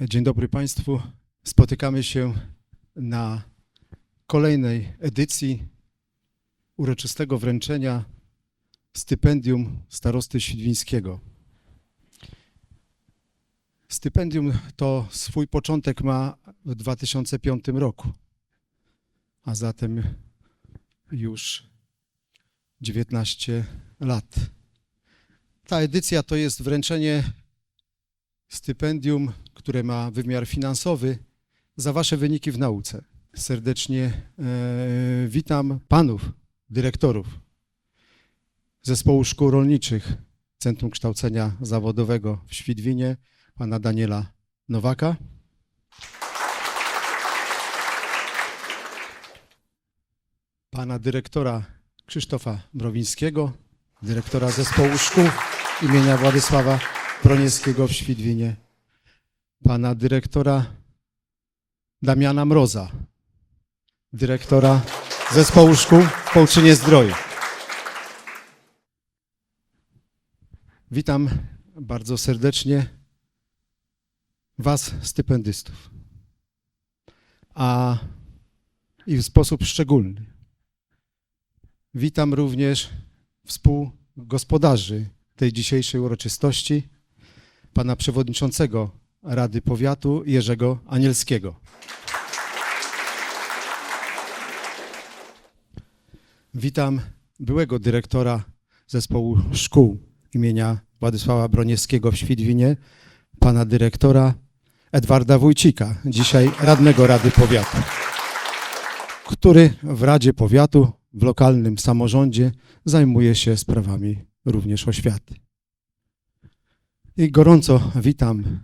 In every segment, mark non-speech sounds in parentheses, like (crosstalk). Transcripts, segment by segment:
Dzień dobry Państwu. Spotykamy się na kolejnej edycji uroczystego wręczenia stypendium starosty świdwińskiego. Stypendium to swój początek ma w 2005 roku, a zatem już 19 lat. Ta edycja to jest wręczenie stypendium, które ma wymiar finansowy za Wasze wyniki w nauce. Serdecznie e, witam panów dyrektorów Zespołu Szkół Rolniczych Centrum Kształcenia Zawodowego w Świdwinie, pana Daniela Nowaka. Pana dyrektora Krzysztofa Mrowińskiego, dyrektora Zespołu Szkół imienia Władysława Broniewskiego w Świdwinie, pana dyrektora Damiana Mroza, dyrektora Zespołu Szkół w Połczynie Zdroju. Witam bardzo serdecznie Was, stypendystów, a i w sposób szczególny. Witam również współgospodarzy tej dzisiejszej uroczystości, pana przewodniczącego Rady Powiatu Jerzego Anielskiego. Witam byłego dyrektora zespołu szkół imienia Władysława Broniewskiego w Świdwinie, pana dyrektora Edwarda Wójcika, dzisiaj radnego Rady Powiatu, który w Radzie Powiatu, w lokalnym samorządzie zajmuje się sprawami również oświaty. I gorąco witam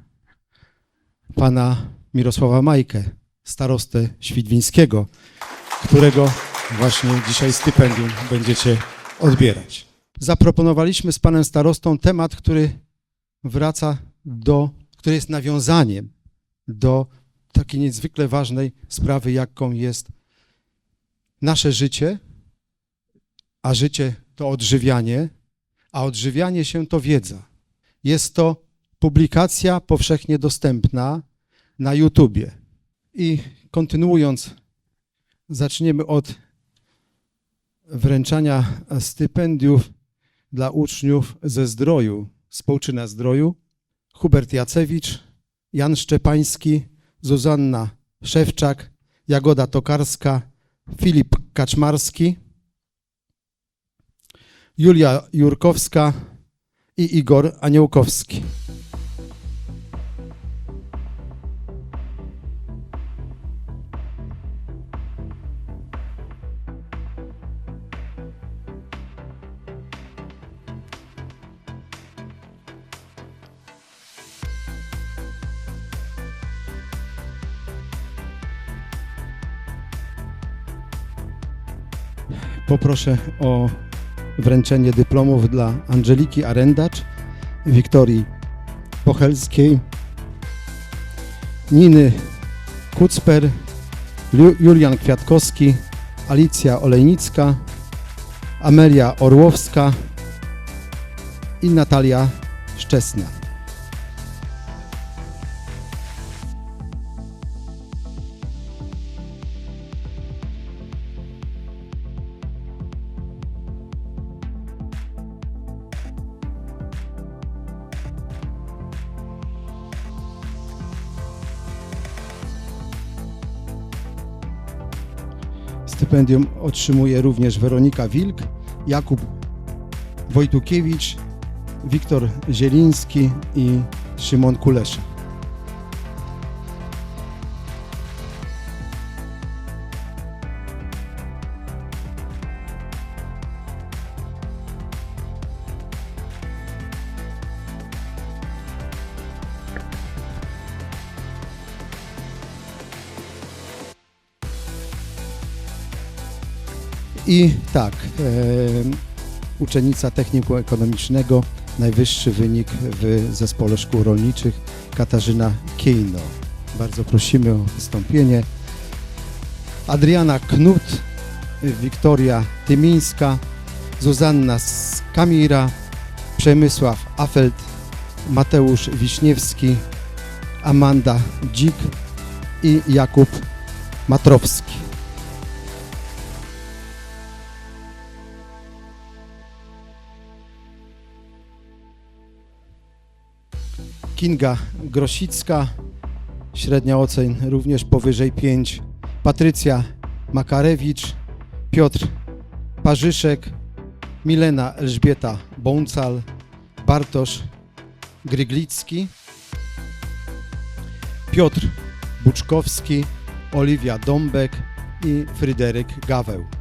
pana Mirosława Majkę, starostę świdwińskiego, którego właśnie dzisiaj stypendium będziecie odbierać. Zaproponowaliśmy z panem starostą temat, który wraca do, który jest nawiązaniem do takiej niezwykle ważnej sprawy, jaką jest nasze życie, a życie to odżywianie, a odżywianie się to wiedza. Jest to publikacja powszechnie dostępna na YouTubie. I kontynuując, zaczniemy od wręczania stypendiów dla uczniów ze Zdroju, z Połczyna Zdroju. Hubert Jacewicz, Jan Szczepański, Zuzanna Szewczak, Jagoda Tokarska, Filip Kaczmarski, Julia Jurkowska i Igor Aniołkowski. Poproszę o wręczenie dyplomów dla Angeliki Arendacz, Wiktorii Pochelskiej, Niny Kucper, Julian Kwiatkowski, Alicja Olejnicka, Amelia Orłowska i Natalia Szczesna. Stypendium otrzymuje również Weronika Wilk, Jakub Wojtukiewicz, Wiktor Zieliński i Szymon Kulesza. I tak, uczennica technikum ekonomicznego, najwyższy wynik w zespole szkół rolniczych, Katarzyna Kiejno. Bardzo prosimy o wystąpienie. Adriana Knut, Wiktoria Tymińska, Zuzanna Skamira, Przemysław Afelt, Mateusz Wiśniewski, Amanda Dzik i Jakub Matrowski. Kinga Grosicka, średnia ocen również powyżej 5. Patrycja Makarewicz, Piotr Parzyszek, Milena Elżbieta Bącal, Bartosz Gryglicki, Piotr Buczkowski, Oliwia Dąbek i Fryderyk Gaweł.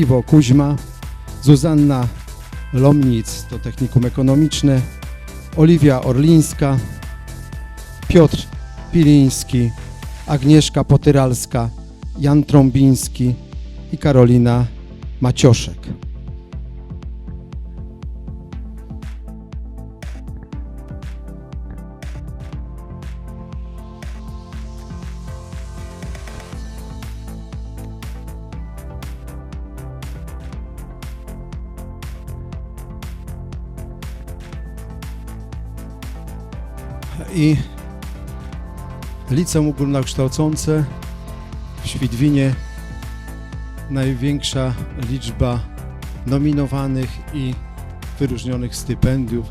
Iwo Kuźma, Zuzanna Lomnic, to technikum ekonomiczne, Oliwia Orlińska, Piotr Piliński, Agnieszka Potyralska, Jan Trąbiński i Karolina Macioszek. I Liceum Ogólnokształcące w Świdwinie największa liczba nominowanych i wyróżnionych stypendiów.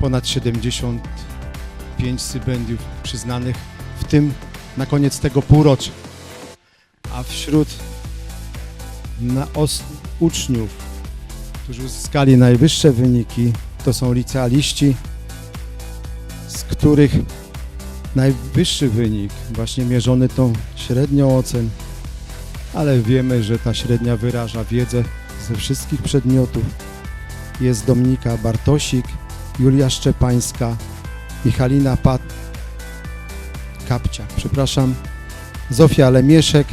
Ponad 75 stypendiów przyznanych, w tym na koniec tego półrocza. A wśród uczniów, którzy uzyskali najwyższe wyniki, to są licealiści, których najwyższy wynik, właśnie mierzony tą średnią ocen, ale wiemy, że ta średnia wyraża wiedzę ze wszystkich przedmiotów. Jest Dominika Bartosik, Julia Szczepańska, Michalina Pat... Kapcia, przepraszam, Zofia Lemieszek,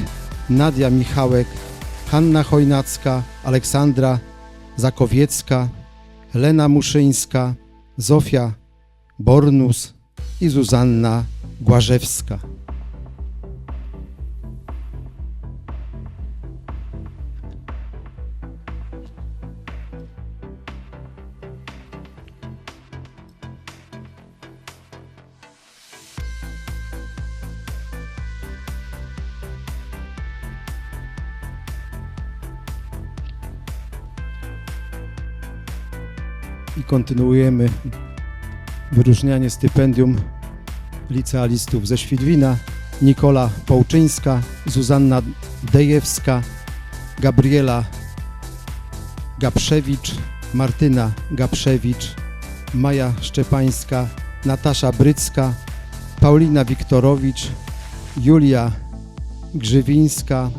Nadia Michałek, Hanna Chojnacka, Aleksandra Zakowiecka, Lena Muszyńska, Zofia Bornus i Zuzanna Głażewska. I kontynuujemy wyróżnianie stypendium licealistów ze Świdwina, Nikola Połczyńska, Zuzanna Dejewska, Gabriela Gapszewicz, Martyna Gapszewicz, Maja Szczepańska, Natasza Brycka, Paulina Wiktorowicz, Julia Grzywińska,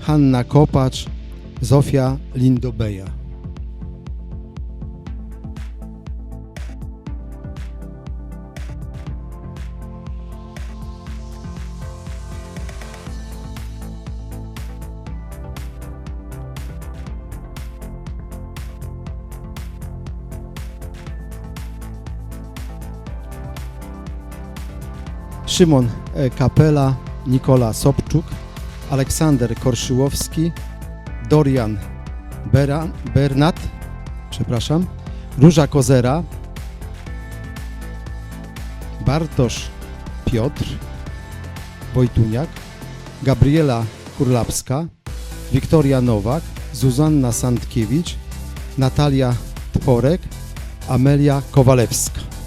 Hanna Kopacz, Zofia Lindobeja. Szymon e, Kapela, Nikola Sobczuk, Aleksander Korszyłowski, Dorian Bernat, przepraszam, Róża Kozera, Bartosz Piotr, Wojtuniak, Gabriela Kurlapska, Wiktoria Nowak, Zuzanna Sandkiewicz, Natalia Tworek, Amelia Kowalewska.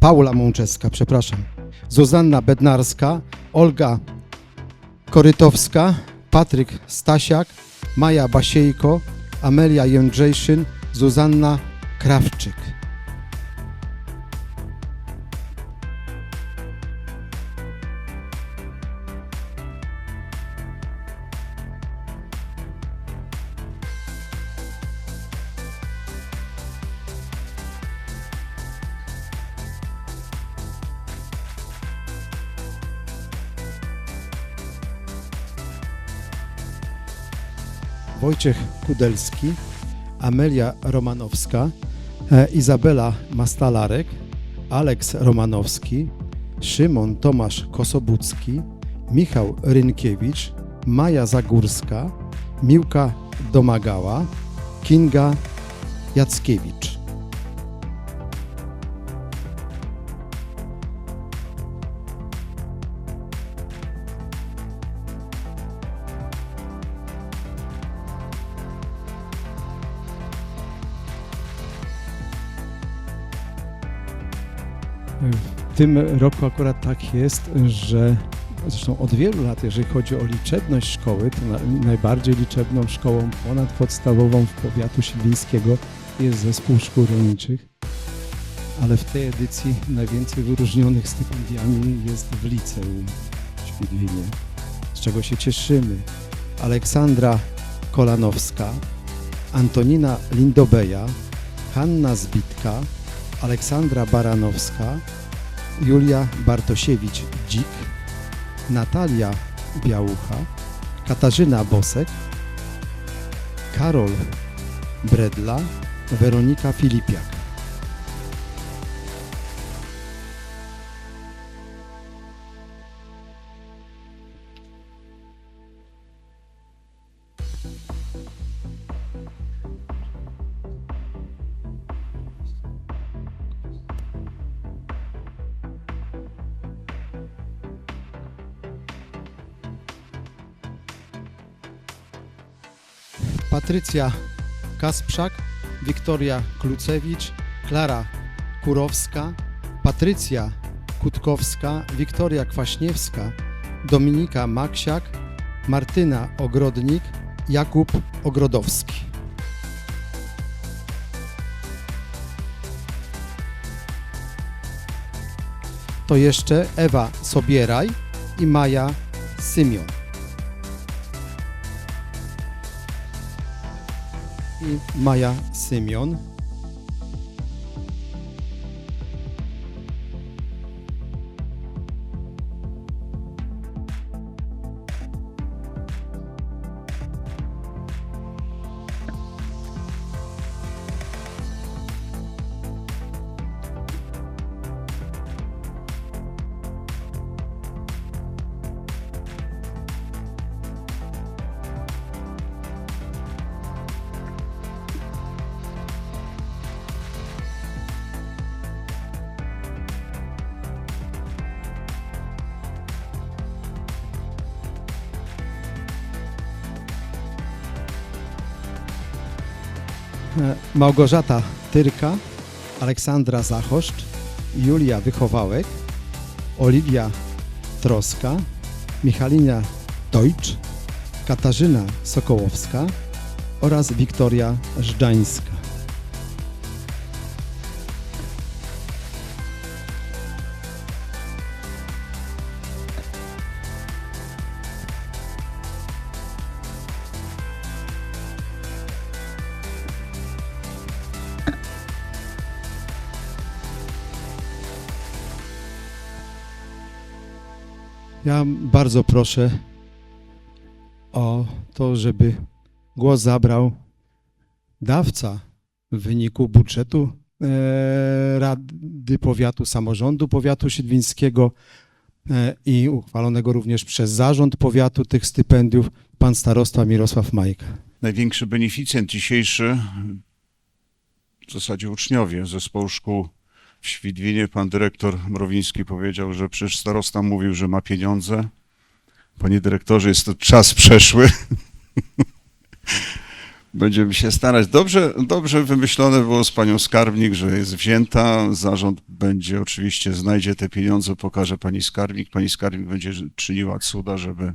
Paula Mączeska, przepraszam, Zuzanna Bednarska, Olga Korytowska, Patryk Stasiak, Maja Basiejko, Amelia Jędrzejszyn, Zuzanna Krawczyk. Wojciech Kudelski, Amelia Romanowska, e, Izabela Mastalarek, Aleks Romanowski, Szymon Tomasz Kosobucki, Michał Rynkiewicz, Maja Zagórska, Miłka Domagała, Kinga Jackiewicz. W tym roku akurat tak jest, że zresztą od wielu lat, jeżeli chodzi o liczebność szkoły, to na, najbardziej liczebną szkołą ponadpodstawową w powiatu siedlińskiego jest zespół szkół rolniczych, ale w tej edycji najwięcej wyróżnionych stypendiami jest w liceum w Świdwinie, z czego się cieszymy. Aleksandra Kolanowska, Antonina Lindobeja, Hanna Zbitka, Aleksandra Baranowska, Julia Bartosiewicz-Dzik, Natalia Białucha, Katarzyna Bosek, Karol Bredla, Weronika Filipiak. Patrycja Kasprzak, Wiktoria Klucewicz, Klara Kurowska, Patrycja Kutkowska, Wiktoria Kwaśniewska, Dominika Maksiak, Martyna Ogrodnik, Jakub Ogrodowski. To jeszcze Ewa Sobieraj i Maja Symion. Maja Symion. Małgorzata Tyrka, Aleksandra Zachoszcz, Julia Wychowałek, Oliwia Troska, Michalina Deutsch, Katarzyna Sokołowska oraz Wiktoria Żdżańska. Ja bardzo proszę o to, żeby głos zabrał dawca w wyniku budżetu e, Rady Powiatu, Samorządu Powiatu Siedlińskiego e, i uchwalonego również przez Zarząd Powiatu tych stypendiów, pan starosta Mirosław Majka. Największy beneficjent dzisiejszy, w zasadzie uczniowie zespołu szkół w Świdwinie. Pan dyrektor Mrowiński powiedział, że przecież starosta mówił, że ma pieniądze. Panie dyrektorze, jest to czas przeszły. (laughs) Będziemy się starać. Dobrze, dobrze wymyślone było z panią skarbnik, że jest wzięta. Zarząd będzie oczywiście, znajdzie te pieniądze, pokaże pani skarbnik. Pani skarbnik będzie czyniła cuda, żeby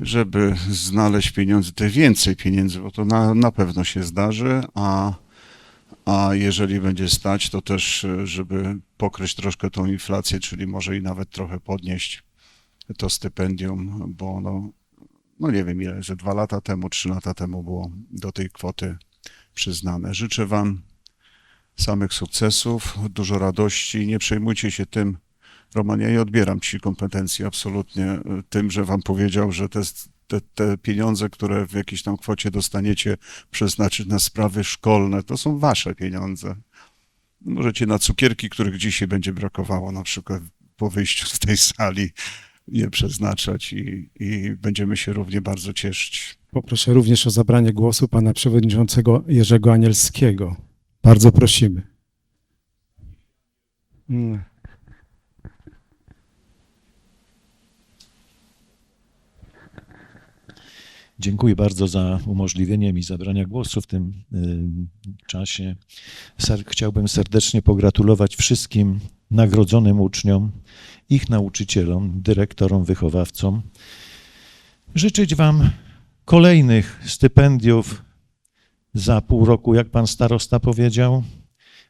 żeby znaleźć pieniądze, te więcej pieniędzy, bo to na, na pewno się zdarzy, a, a jeżeli będzie stać, to też, e, żeby pokryć troszkę tą inflację, czyli może i nawet trochę podnieść to stypendium, bo ono, no nie wiem ile, że dwa lata temu, trzy lata temu było do tej kwoty przyznane. Życzę Wam samych sukcesów, dużo radości. Nie przejmujcie się tym, Roman, ja nie odbieram Ci kompetencji absolutnie e, tym, że Wam powiedział, że te, te, te pieniądze, które w jakiejś tam kwocie dostaniecie, przeznaczyć na sprawy szkolne, to są Wasze pieniądze. Możecie na cukierki, których dzisiaj będzie brakowało, na przykład po wyjściu z tej sali, je przeznaczać i, i będziemy się równie bardzo cieszyć. Poproszę również o zabranie głosu pana przewodniczącego Jerzego Anielskiego. Bardzo prosimy. Mm. Dziękuję bardzo za umożliwienie mi zabrania głosu w tym y, czasie. Ser, chciałbym serdecznie pogratulować wszystkim nagrodzonym uczniom, ich nauczycielom, dyrektorom, wychowawcom. Życzyć Wam kolejnych stypendiów za pół roku, jak Pan starosta powiedział.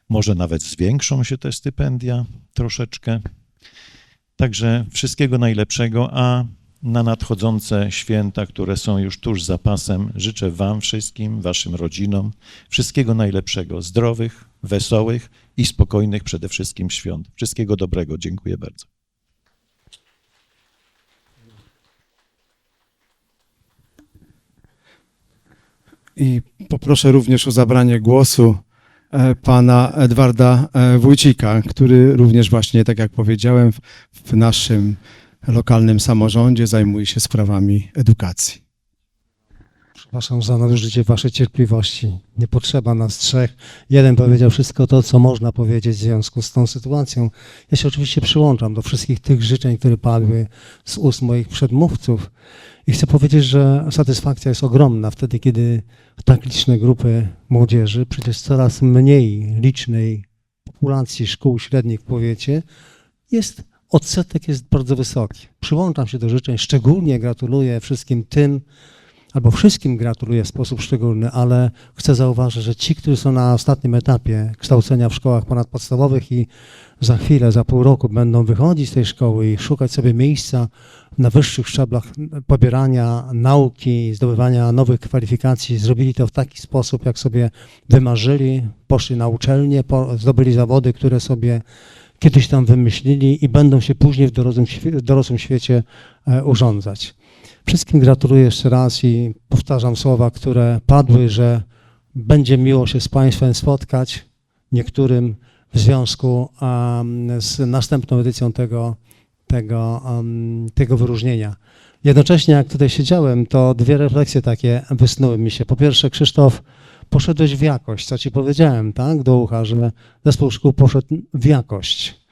Może nawet zwiększą się te stypendia troszeczkę. Także wszystkiego najlepszego, a na nadchodzące święta, które są już tuż za pasem, życzę Wam wszystkim, Waszym rodzinom wszystkiego najlepszego, zdrowych, wesołych i spokojnych przede wszystkim świąt. Wszystkiego dobrego. Dziękuję bardzo. I poproszę również o zabranie głosu e, pana Edwarda e, Wójcika, który również właśnie, tak jak powiedziałem, w, w naszym lokalnym samorządzie zajmuje się sprawami edukacji. Przepraszam za nadużycie waszej cierpliwości. Nie potrzeba nas trzech. Jeden powiedział wszystko to, co można powiedzieć w związku z tą sytuacją. Ja się oczywiście przyłączam do wszystkich tych życzeń, które padły z ust moich przedmówców. I chcę powiedzieć, że satysfakcja jest ogromna wtedy, kiedy tak liczne grupy młodzieży, przecież coraz mniej licznej populacji szkół średnich w powiecie, jest odsetek jest bardzo wysoki. Przyłączam się do życzeń, szczególnie gratuluję wszystkim tym, albo wszystkim gratuluję w sposób szczególny, ale chcę zauważyć, że ci, którzy są na ostatnim etapie kształcenia w szkołach ponadpodstawowych i za chwilę, za pół roku będą wychodzić z tej szkoły i szukać sobie miejsca na wyższych szczeblach pobierania nauki, zdobywania nowych kwalifikacji, zrobili to w taki sposób, jak sobie wymarzyli, poszli na uczelnię, po, zdobyli zawody, które sobie kiedyś tam wymyślili i będą się później w dorosłym, w dorosłym świecie e, urządzać. Wszystkim gratuluję jeszcze raz i powtarzam słowa, które padły, że będzie miło się z Państwem spotkać, niektórym w związku z następną edycją tego, tego, tego wyróżnienia. Jednocześnie, jak tutaj siedziałem, to dwie refleksje takie wysnuły mi się. Po pierwsze, Krzysztof, poszedłeś w jakość, co Ci powiedziałem, tak, do ucha, że zespół szkół poszedł w jakość.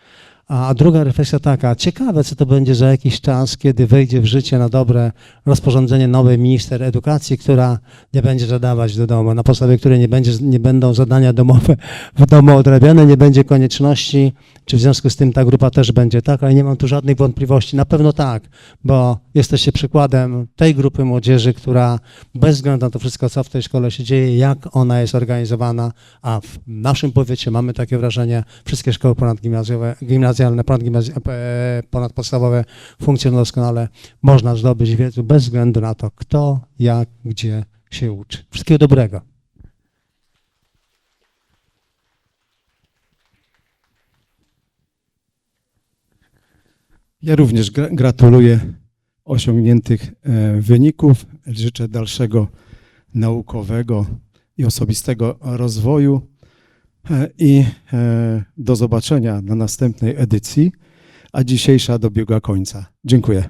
A druga refleksja taka, ciekawe co to będzie za jakiś czas, kiedy wejdzie w życie na dobre rozporządzenie nowy minister edukacji, która nie będzie zadawać do domu, na podstawie której nie, będzie, nie będą zadania domowe w domu odrabiane, nie będzie konieczności, czy w związku z tym ta grupa też będzie tak, ale nie mam tu żadnych wątpliwości. Na pewno tak, bo jesteście przykładem tej grupy młodzieży, która bez względu na to wszystko, co w tej szkole się dzieje, jak ona jest organizowana, a w naszym powiecie mamy takie wrażenie, wszystkie szkoły ponadgimnazjowe, gimnazjalne, e, ponadpodstawowe funkcjonują doskonale. Można zdobyć wiedzę bez względu na to, kto, jak, gdzie się uczy. Wszystkiego dobrego. Ja również gra- gratuluję osiągniętych e, wyników. Życzę dalszego naukowego i osobistego rozwoju e, i e, do zobaczenia na następnej edycji, a dzisiejsza dobiega końca. Dziękuję.